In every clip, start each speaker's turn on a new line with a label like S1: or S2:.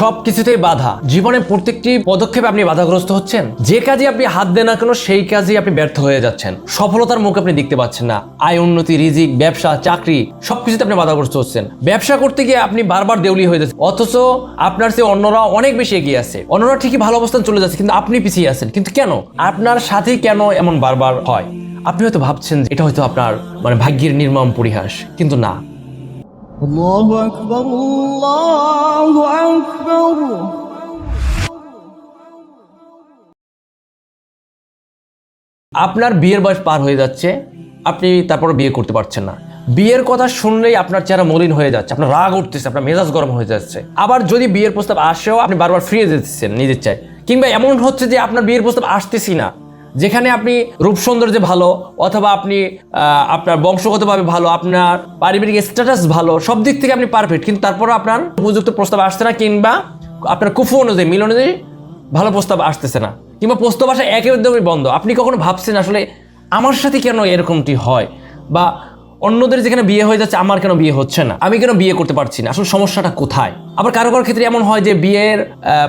S1: সব কিছুতেই বাধা। জীবনের প্রত্যেকটি পদক্ষেপে আপনি বাধাগ্রস্ত হচ্ছেন। যে কাজে আপনি হাত দেন না কেন, সেই কাজেই আপনি ব্যর্থ হয়ে যাচ্ছেন। সফলতার মুখ আপনি দেখতে পাচ্ছেন না। আয়, উন্নতি, রিজিক, ব্যবসা, চাকরি, সবকিছুতে আপনি বাধাগ্রস্ত হচ্ছেন। ব্যবসা করতে গিয়ে আপনি বারবার দেউলি হয়ে যাচ্ছেন। অথচ আপনার চেয়ে অন্যরা অনেক বেশি এগিয়ে আছে। অন্যরা ঠিকই ভালো অবস্থান চলে যাচ্ছে, কিন্তু আপনি পিছিয়ে আছেন। কিন্তু কেন? আপনার সাথে কেন এমন বারবার হয়? আপনি হয়তো ভাবছেন এটা হয়তো আপনার মানে ভাগ্যের নির্মম পরিহাস। কিন্তু না।
S2: الله أكبر الله أكبر
S1: আপনার বিয়ের বয়স পার হয়ে যাচ্ছে আপনি তারপর বিয়ে করতে পারছেন না বিয়ের কথা শুনলেই আপনার চেহারা মলিন হয়ে যাচ্ছে আপনার রাগ উঠতেছে আপনার মেজাজ গরম হয়ে যাচ্ছে আবার যদি বিয়ের প্রস্তাব আসেও আপনি বারবার ফিরে যেতেছেন নিজের চাই কিংবা এমন হচ্ছে যে আপনার বিয়ের প্রস্তাব আসতেছি না যেখানে আপনি রূপ সৌন্দর্যে ভালো, অথবা আপনি আপনার বংশগতভাবে ভালো, আপনার পারিবারিক স্ট্যাটাস ভালো, সব দিক থেকে আপনি পারফেক্ট কিন্তু তারপরও আপনার উপযুক্ত প্রস্তাব আসছে না কিংবা আপনার কুফু অনুযায়ী, মিল অনুযায়ী ভালো প্রস্তাব আসতেছে না। কিংবা প্রস্তাব আসা একেবারে বন্ধ। আপনি কখনো ভাবছেন আসলে আমার সাথে কেন এরকমটি হয়? বা অন্যদের যেখানে বিয়ে হয়ে যাচ্ছে, আমার কেন বিয়ে হচ্ছে না? আমি কেন বিয়ে করতে পারছি না? আসলে সমস্যাটা কোথায়? আবার কারও কারও ক্ষেত্রে এমন হয় যে বিয়ের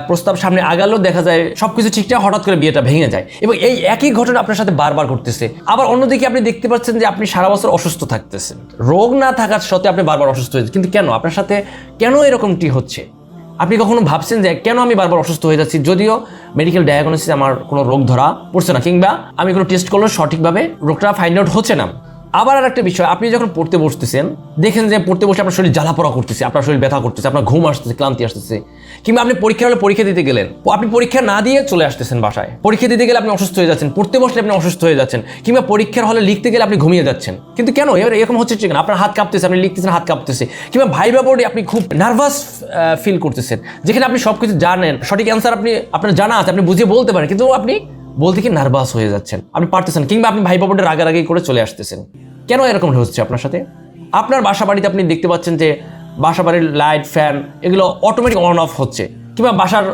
S1: প্রস্তাব সামনে আগালো দেখা যায় সবকিছু ঠিকঠাক, হঠাৎ করে বিয়েটা ভেঙে যায়। এবং এই একই ঘটনা আপনার সাথে বারবার ঘটতেছে। আবার অন্যদিকে আপনি দেখতে পাচ্ছেন যে আপনি সারা বছর অসুস্থ থাকতেছেন। রোগ না থাকার সত্ত্বে আপনি বারবার অসুস্থ হয়েছেন। কিন্তু কেন? আপনার সাথে কেন এরকমটি হচ্ছে? আপনি কখনো ভাবছেন যে কেন আমি বারবার অসুস্থ হয়ে যাচ্ছি? যদিও মেডিকেল ডায়াগনোসিস আমার কোনো রোগ ধরা পড়ছে না, কিংবা আমি কোনো টেস্ট করলেও সঠিকভাবে রোগটা ফাইন্ড আউট হচ্ছে না। আবার আর একটা বিষয়, আপনি যখন পড়তে বসতেছেন, দেখেন যে পড়তে বসে আপনার শরীর জ্বালাপড়া করতেছে, আপনার শরীর ব্যথা করতেছে, আপনার ঘুম আসতেছে, ক্লান্তি আসতেছে। কিংবা আপনি পরীক্ষা হলে পরীক্ষা দিতে গেলেন, আপনি পরীক্ষা না দিয়ে চলে আসতেছেন বাসায়। পরীক্ষা দিতে গেলে আপনি অসুস্থ হয়ে যাচ্ছেন, পড়তে বসলে আপনি অসুস্থ হয়ে যাচ্ছেন, কিংবা পরীক্ষার হলে লিখতে গেলে আপনি ঘুমিয়ে যাচ্ছেন। কিন্তু কেন? এবার এরকম হচ্ছে কেন আপনার হাত কাঁপতেছে, আপনি লিখতেছেন হাত কাঁপতেছে, কিংবা ভাইবা বোর্ডে আপনি খুব নার্ভাস ফিল করতেছেন। যেখানে আপনি সব কিছু জানেন, সঠিক অ্যান্সার আপনি, আপনার জানা আছে, আপনি বুঝিয়ে বলতে পারেন, কিন্তু আপনি বলতে কি নার্ভাস হয়ে যাচ্ছেন? আপনি পারতেছেন, কিংবা আপনি ভাইবা বোর্ডে রাগারাগি করে চলে আসতেছেন। কেন এরকম হচ্ছে আপনার সাথে? আপনার বাসা বাড়িতে আপনি দেখতে পাচ্ছেন যে বাসা বাড়ির লাইট ফ্যান এগুলো অটোমেটিক অন অফ হচ্ছে। কিংবা বাসার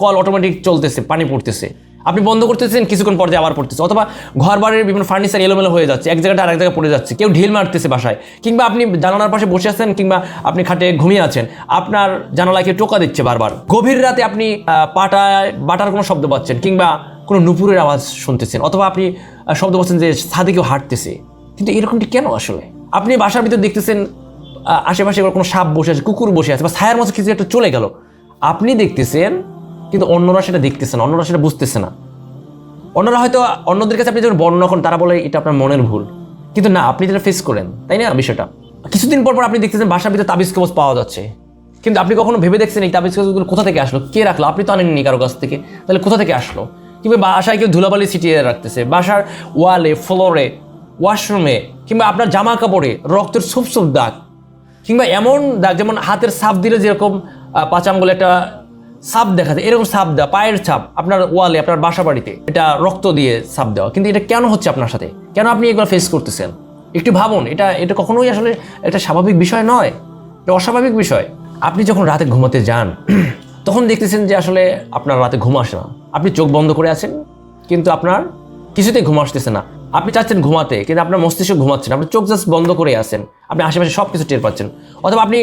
S1: কল অটোমেটিক চলতেছে, পানি পড়তেছে। আপনি বন্ধ করতেছেন, কিছুক্ষণ পর্যায়ে আবার পড়তেছে। অথবা ঘর বাড়ির বিভিন্ন ফার্নিচার এলোমেলো হয়ে যাচ্ছে, এক জায়গাটা আরেক জায়গায় পড়ে যাচ্ছে, কেউ ঢিল মারতেছে বাসায়। কিংবা আপনি জানালার পাশে বসে আছেন, কিংবা আপনি খাটে ঘুমিয়ে আছেন, আপনার জানালায় কেউ টোকা দিচ্ছে বারবার। গভীর রাতে আপনি পাটায়, বাটার কোনো শব্দ পাচ্ছেন, কিংবা কোনো নুপুরের আওয়াজ শুনতেছেন, অথবা আপনি শব্দ পাচ্ছেন যে ছাদে কেউ হাঁটতেছে। কিন্তু এরকমটি কেন আসলে? আপনি বাসার ভিতর দেখতেছেন আশেপাশে কোনো সাপ বসে আছে, কুকুর বসে আছে, বা ছায়ার মতো কিছু একটা চলে গেল। আপনি দেখতেছেন, কিন্তু অন্যরা সেটা দেখতেছে না, অন্যরা সেটা বুঝতেছে না। অন্যরা হয়তো অন্যদের কাছে আপনি যখন বর্ণনা করেন তারা বলে এটা আপনার মনের ভুল। কিন্তু না, আপনি যেটা ফেস করেন, তাই না বিষয়টা? কিছুদিন পর পর আপনি দেখতেছেন বাসার ভিতরে তাবিজ কবজ পাওয়া যাচ্ছে। কিন্তু আপনি কখনো ভেবে দেখছেন এই তাবিজ কবজগুলো কোথা থেকে আসলো? কে রাখল? আপনি তো আনেননি কারও কাছ থেকে। তাহলে কোথা থেকে আসলো? কিংবা বাসায় কেউ ধুলাবালি ছিটিয়ে রাখতেছে বাসার ওয়ালে ফ্লোরে ওয়াশরুমে কিংবা আপনার জামা কাপড়ে রক্তের সুপ সুপ দাগ কিংবা এমন দাগ যেমন হাতের সাপ দিলে যেরকম আহ, পাঁচ আঙ্গুলে একটা সাপ দেখা যায় এরকম সাপ দেওয়া পায়ের ছাপ আপনার ওয়ালে আপনার বাসা বাড়িতে এটা রক্ত দিয়ে ছাপ দেওয়া। কিন্তু এটা কেন হচ্ছে আপনার সাথে? কেন আপনি এগুলো ফেস করতেছেন? একটু ভাবুন এটা এটা কখনোই আসলে একটা স্বাভাবিক বিষয় নয় এটা অস্বাভাবিক বিষয়। আপনি যখন রাতে ঘুমাতে যান তখন দেখতেছেন যে আসলে আপনার রাতে ঘুম আসে না। আপনি চোখ বন্ধ করে আছেন, কিন্তু আপনার কিছুতেই ঘুম আসতেছে না। আপনি চাচ্ছেন ঘুমাতে, কিন্তু আপনার মস্তিষ্ক ঘুমাচ্ছেন আপনি চোখ জাস্ট বন্ধ করে আছেন, আপনি আশেপাশে সব কিছু টের পাচ্ছেন। অথবা আপনি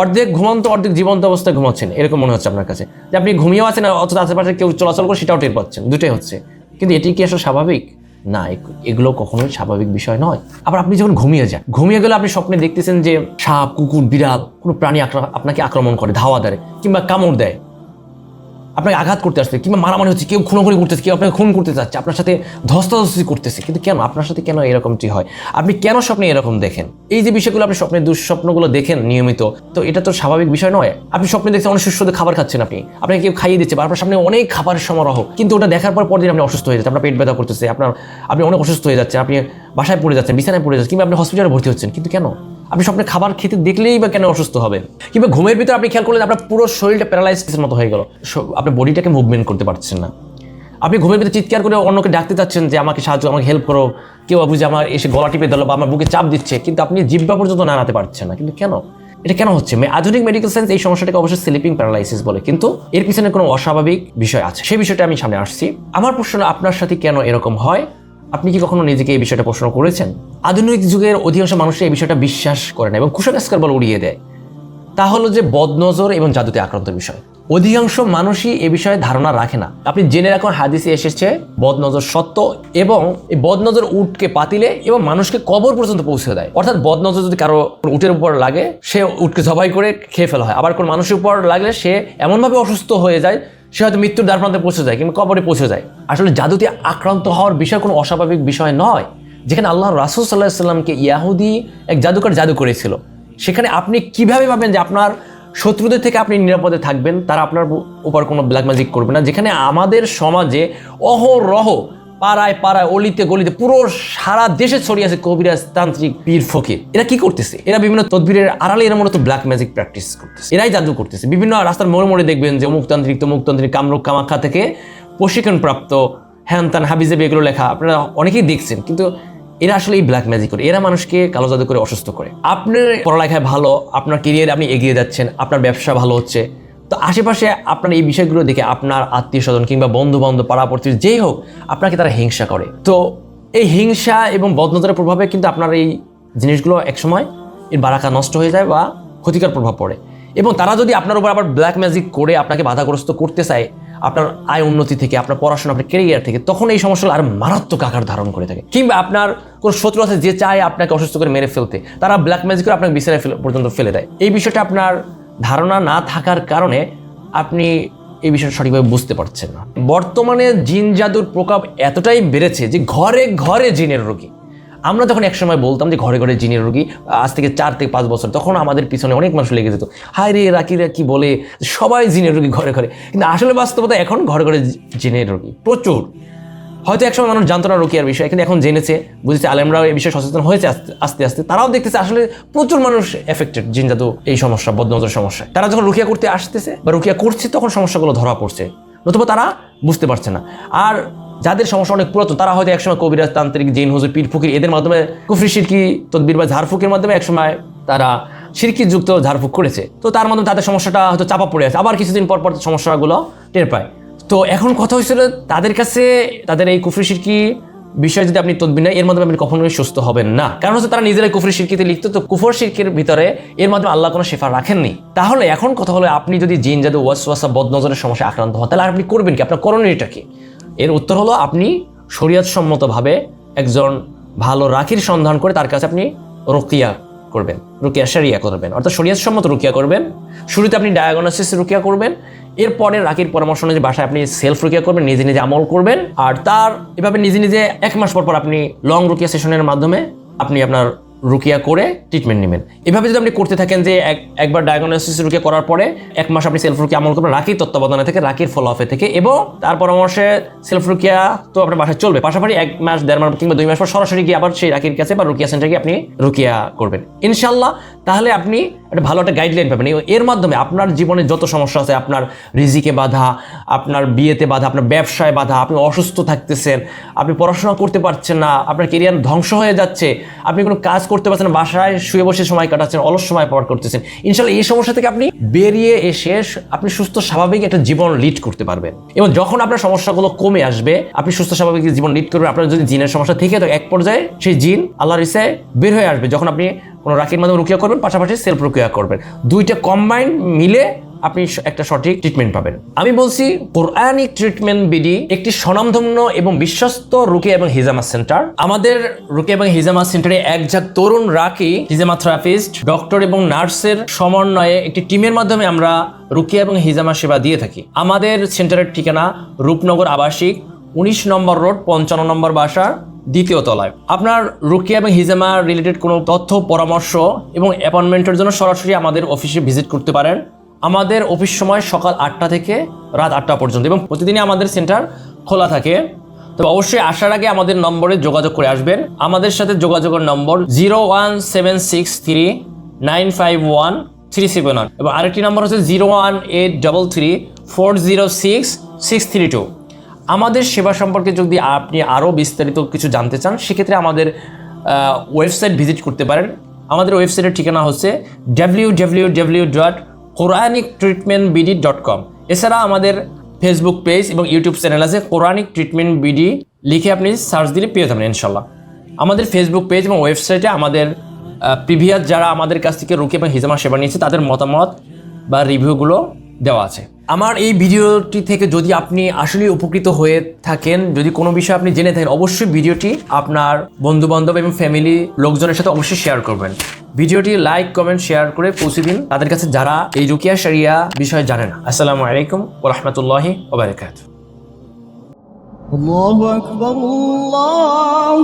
S1: অর্ধেক ঘুমন্ত, অর্ধেক জীবন্ত অবস্থায় ঘুমাচ্ছেন, এরকম মনে হচ্ছে আপনার কাছে। যে আপনি ঘুমিয়েও আছেন অথবা আশেপাশে কেউ চলাচল করে সেটাও টের পাচ্ছেন, দুটোই হচ্ছে। কিন্তু এটি কি আসলে স্বাভাবিক? না এগুলো কখনোই স্বাভাবিক বিষয় নয়। আবার আপনি যখন ঘুমিয়ে যান, ঘুমিয়ে গেলে আপনি স্বপ্নে দেখতেছেন যে সাপ, কুকুর, বিড়াল কোনো প্রাণী আপনাকে আক্রমণ করে, ধাওয়া দেয় কিংবা কামড় দেয়। আপনাকে আঘাত করতে আসবে কিংবা মারামারি হচ্ছে, কেউ খুনোখুনি করতেছে, কেউ আপনাকে খুন করতে চাচ্ছে আপনার সাথে ধস্তাধস্তি করতেছে, কিন্তু কেন? আপনার সাথে কেন এরকমটি হয়? আপনি কেন স্বপ্নে এরকম দেখেন? এই যে বিষয়গুলো আপনি স্বপ্নের দুঃস্বপ্নগুলো দেখেন নিয়মিত, তো এটা তো স্বাভাবিক বিষয় নয়। আপনি স্বপ্নে দেখছেন, অনেক সুস্বাদু খাবার খাচ্ছেন আপনি, আপনাকে কেউ খাইয়ে দিচ্ছে, বা আপনার সামনে অনেক খাবারের সমারোহ, কিন্তু ওটা দেখার পর পরদিন আপনি অসুস্থ হয়ে যাচ্ছেন, আপনার পেট ব্যথা করতেছে, আপনার, আপনি অনেক অসুস্থ হয়ে যাচ্ছেন, আপনি বাসায় পড়ে যাচ্ছেন, বিছানায় পড়ে যাচ্ছেন, কিংবা আপনি হসপিটালে ভর্তি হচ্ছেন, কিন্তু কেন? আপনি স্বপ্নে খাবার খেতে দেখলেই বা কেন অসুস্থ হবে কিংবা ঘুমের ভিতরে আপনি খেয়াল করলেন আপনার পুরো শরীরটা প্যারালাইসিসের মতো হয়ে গেল। স- আপনি বডিটাকে মুভমেন্ট করতে পারছেন না। আপনি ঘুমের ভিতরে চিৎকার করে অন্যকে ডাকতে চাচ্ছেন যে, আমাকে সাহায্য, আমাকে হেল্প করো। কেউ বুঝে আমার এসে গলা টিপে দিল বা আমার বুকে চাপ দিচ্ছে। কিন্তু আপনি জিব্বা পর্যন্ত নাড়াতে পারছেন না। কিন্তু কেন? এটা কেন হচ্ছে? আধুনিক মেডিকেল সায়েন্স এই সমস্যাটাকে অবশ্যই স্লিপিং প্যারালাইসিস বলে। কিন্তু এর পিছনে কোনো অস্বাভাবিক বিষয় আছে। সেই বিষয়টা আমি সামনে আসছি। আমার প্রশ্ন আপনার সাথে কেন এরকম হয়? আপনি কি কখনো নিজেকে এই বিষয়টা প্রশ্ন করেছেন? আধুনিক যুগের অধিকাংশ মানুষ এই বিষয়টা বিশ্বাস করে না এবং কুসংস্কার বল উড়িয়ে দেয়। তা হলো যে বদনজর এবং জাদুতে আক্রান্ত বিষয়। অধিকাংশ মানুষই এ বিষয়ে ধারণা রাখে না। আপনি জেনে রাখুন, হাদিসে এসেছে, বদনজর সত্য এবং এই বদনজর উটকে পাতিলে এবং মানুষকে কবর পর্যন্ত পৌঁছে দেয়। অর্থাৎ বদনজর যদি কারও উটের উপর লাগে, সে উটকে জবাই করে খেয়ে ফেলা হয়। আবার কোন মানুষের উপর লাগলে সে এমনভাবে অসুস্থ হয়ে যায় সে হয়তো মৃত্যুর দ্বার প্রান্তে পৌঁছে যায় কিংবা কবরে পৌঁছে যায়। আসলে জাদুতে আক্রান্ত হওয়ার বিষয় কোনো অস্বাভাবিক বিষয় নয়। যেখানে আল্লাহ রাসুল সাল্লাহ সাল্লামকে ইয়াহুদি এক জাদুকর জাদু করেছিল। সেখানে আপনি কীভাবে ভাবেন যে আপনার শত্রুদের থেকে আপনি নিরাপদে থাকবেন? তারা আপনার উপর কোনো ব্ল্যাক ম্যাজিক করবে না। যেখানে আমাদের সমাজে অহরহ পাড়ায় পাড়ায়, অলিতে গলিতে, পুরো সারা দেশে ছড়িয়ে আছে কবিরাজ তান্ত্রিক পীর ফকির। এরা কি করতেছে? এরা বিভিন্ন তদবিরের আড়ালে এরা মূলত ব্ল্যাক ম্যাজিক প্র্যাকটিস করতেছে। এরাই জাদু করতেছে। বিভিন্ন রাস্তার মোড়ে মোড়ে দেখবেন যে অমুকতান্ত্রিক, তমুকতান্ত্রিক, কামরূপ, কামাখ্যা থেকে প্রশিক্ষণপ্রাপ্ত হ্যান তান হাবিজেবি এগুলো লেখা আপনারা অনেকেই দেখছেন, কিন্তু এরা আসলে এই ব্ল্যাক ম্যাজিক করে। এরা মানুষকে কালো জাদু করে, অসুস্থ করে। আপনার পড়ালেখায় ভালো, আপনার কেরিয়ারে আপনি এগিয়ে যাচ্ছেন, আপনার ব্যবসা ভালো হচ্ছে তো আশেপাশে আপনার এই বিষয়গুলো দেখে আপনার আত্মীয় স্বজন কিংবা বন্ধু বান্ধব পাড়া যেই হোক, আপনাকে তারা হিংসা করে। তো এই হিংসা এবং বদনতার প্রভাবে কিন্তু আপনার এই জিনিসগুলো একসময় এর বারাকা নষ্ট হয়ে যায় বা ক্ষতিকর প্রভাব পড়ে। এবং তারা যদি আপনার উপর আবার ব্ল্যাক ম্যাজিক করে আপনাকে বাধাগ্রস্ত করতে চায়, আপনার আয় উন্নতি থেকে, আপনার পড়াশোনা, আপনার কেরিয়ার থেকে, তখন এই সমস্যাগুলো আরও মারাত্মক আকার ধারণ করে থাকে। কিংবা আপনার কোন শত্রু আছে যে চায় আপনাকে অসুস্থ করে মেরে ফেলতে, তারা ব্ল্যাক ম্যাজিক করে আপনাকে বিছানায় পর্যন্ত ফেলে দেয়। এই বিষয়টা আপনার ধারণা না থাকার কারণে আপনি এই বিষয়টা সঠিকভাবে বুঝতে পারছেন না। বর্তমানে জিন জাদুর প্রকোপ এতটাই বেড়েছে যে ঘরে ঘরে জিনের রোগী। আমরা যখন একসময় বলতাম যে ঘরে ঘরে জিনের রোগী, আজ থেকে চার থেকে পাঁচ বছর, তখন আমাদের পিছনে অনেক মানুষ লেগে যেত। হায় রে রাকিরা কি বলে? সবাই জিনের রোগী ঘরে ঘরে। কিন্তু আসলে বাস্তবতা এখন ঘরে ঘরে জিনের রোগী। প্রচুর। হয়তো একসময় মানুষ জানতো না রুকিয়ার বিষয়, কিন্তু এখন জেনেছে, বুঝেছে, আলেমরাও এই বিষয়ে সচেতন হয়েছে আস্তে আস্তে তারাও দেখতেছে আসলে প্রচুর মানুষ এফেক্টেড জিন এই সমস্যা, বদনজর সমস্যা। তারা যখন রুকিয়া করতে আসতেছে বা রুকিয়া করছে, তখন সমস্যাগুলো ধরা পড়ছে। নতুবা তারা বুঝতে পারছে না। আর যাদের সমস্যা অনেক পুরাতন, তারা হয়তো একসময় কবিরাজ তান্ত্রিক, জৈন, হুজুর, পীর, ফকির, এদের মাধ্যমে কুফরি, সিরকি, তদবির বা ঝাড়ফুকের মাধ্যমে একসময় তারা সিরকি যুক্ত ঝাড়ফুক করেছে। তো তার মাধ্যমে তাদের সমস্যাটা হয়তো চাপা পড়ে আছে। আবার কিছুদিন পর পর সমস্যাগুলো টের পায়। তো এখন কথা হয়েছিল তাদের কাছে, তাদের এই কুফরি সিরকি বিষয়ে যদি আপনি তদবির নেন, এর মাধ্যমে আপনি কখনোই সুস্থ হবেন না। কারণ হচ্ছে তারা নিজেরাই কুফরি শিরকিতে লিখতো তো কুফর শিরকের ভিতরে এর মাধ্যমে আল্লাহ কোনো শেফা রাখেননি। তাহলে এখন কথা হলো আপনি যদি জিন, জাদু, ওয়াসওয়াসা, বদনজরের সমস্যায় আক্রান্ত হন, তাহলে আপনি করবেন কি? আপনার করণীয়টা কি? এর উত্তর হলো আপনি শরীয়ত সম্মতভাবে একজন ভালো রাখির সন্ধান করে তার কাছে আপনি রকিয়া করবেন, রুকিয়া সারিয়া করবেন। অর্থাৎ সম্মত রুকিয়া করবেন। শুরুতে আপনি ডায়াগনোসিস রুকিয়া করবেন। এরপরে রাকির পরামর্শ অনুযায়ী বাসায় আপনি সেলফ রুকিয়া করবেন, নিজে নিজে আমল করবেন। আর তার এভাবে নিজে নিজে এক মাস পর পর আপনি লং রুকিয়া সেশনের মাধ্যমে আপনি আপনার রুকিয়া করে ট্রিটমেন্ট নেবেন। এভাবে যদি আপনি করতে থাকেন যে একবার ডায়াগনোসিস রুকিয়া করার পরে এক মাস আপনি সেলফ রুকিয়া আমল করবেন রাকির তত্ত্বাবধানে থেকে রাকির ফলো অফে থেকে এবং তার পরামর্শে সেলফ রুকিয়া তো আপনার বাসায় চলবে। পাশাপাশি এক মাস, দেড় মাস কিংবা দুই মাস পর সরাসরি গিয়ে আবার সেই রাকির কাছে বা রুকিয়া সেন্টারে গিয়ে আপনি রুকিয়া করবেন। ইনশাল্লাহ তাহলে আপনি একটা ভালো একটা গাইডলাইন পাবেন। এর মাধ্যমে আপনার জীবনে যত সমস্যা আছে, আপনার রিজিকে বাধা, আপনার বিয়েতে বাধা, আপনার ব্যবসায় বাধা, আপনি অসুস্থ থাকতেছেন, আপনি পড়াশোনা করতে পারছেন না, আপনার কেরিয়ার ধ্বংস হয়ে যাচ্ছে, আপনি কোনো কাজ করতে পারছেন না, বাসায় শুয়ে বসে সময় কাটাচ্ছেন, অলস সময় পার করতেছেন, ইনশাল্লাহ এই সমস্যা থেকে আপনি বেরিয়ে এসে আপনি সুস্থ, স্বাভাবিক একটা জীবন লিড করতে পারবেন। এবং যখন আপনার সমস্যাগুলো কমে আসবে, আপনি সুস্থ, স্বাভাবিক জীবন লিড করবেন। আপনার যদি জিনের সমস্যা থেকে থাকে, এক পর্যায়ে সেই জিন আল্লাহর ইসায় বের হয়ে আসবে। যখন আপনি কোনো রাখির মাধ্যমে রুকিয়া করবেন, পাশাপাশি সেলফ রুকিয়া করবেন। দুইটা কম্বাইন্ড মিলে আপনি একটা সঠিক ট্রিটমেন্ট পাবেন। আমি বলছি, কোরআনিক ট্রিটমেন্ট বিডি একটি স্বনামধন্য এবং বিশ্বস্ত রুকিয়া এবং হিজামা সেন্টার। আমাদের রুকিয়া এবং হিজামা সেন্টারে একঝাক তরুণ রাকি হিজামা থেরাপিস্ট, ডক্টর এবং নার্সের সমন্বয়ে একটি টিমের মাধ্যমে আমরা রুকিয়া এবং হিজামা সেবা দিয়ে থাকি। আমাদের সেন্টারের ঠিকানা রূপনগর আবাসিক, উনিশ নম্বর রোড, পঞ্চান্ন নম্বর বাসা দ্বিতীয় তলায়। আপনার রুকিয়া এবং হিজামা রিলেটেড কোনো তথ্য, পরামর্শ এবং অ্যাপয়েন্টমেন্টের জন্য সরাসরি আমাদের অফিসে ভিজিট করতে পারেন। আমাদের অফিস সময় সকাল আটটা থেকে রাত আটটা পর্যন্ত এবং প্রতিদিনই আমাদের সেন্টার খোলা থাকে। তবে অবশ্যই আসার আগে আমাদের নম্বরে যোগাযোগ করে আসবেন। আমাদের সাথে যোগাযোগের নম্বর zero one seven six three nine five one three seven one এবং আরেকটি নম্বর হচ্ছে zero one eight double three four zero six six three two আমাদের সেবা সম্পর্কে যদি আপনি আরও বিস্তারিত কিছু জানতে চান, সেক্ষেত্রে আমাদের ওয়েবসাইট ভিজিট করতে পারেন। আমাদের ওয়েবসাইটের ঠিকানা হচ্ছে W W W dot Quranic treatment BD dot com এছাড়া আমাদের ফেসবুক পেজ এবং ইউটিউব চ্যানেল আছে কোরআনিক ট্রিটমেন্ট বিডি লিখে আপনি সার্চ দিলে পেয়ে যাবেন ইনশাল্লাহ। আমাদের ফেসবুক পেজ এবং ওয়েবসাইটে আমাদের প্রিভিয়াস যারা আমাদের কাছ থেকে রুকি এবং হিজামা সেবা নিয়েছে, তাদের মতামত বা রিভিউগুলো দেওয়া আছে আমার এই ভিডিওটি থেকে যদি আপনি আসলে উপকৃত হয়ে থাকেন যদি কোনো বিষয় আপনি জেনে থাকেন অবশ্যই ভিডিওটি আপনার বন্ধু বান্ধব এবং ফ্যামিলি লোকজনের সাথে অবশ্যই শেয়ার করবেন ভিডিওটি লাইক কমেন্ট শেয়ার করে পৌঁছে দিন তাদের কাছে যারা এই রুকিয়া শরিয়া বিষয়ে জানে না আসসালামু আলাইকুম ও রহমতুল্লাহি ওবরাকাত
S2: الله أكبر الله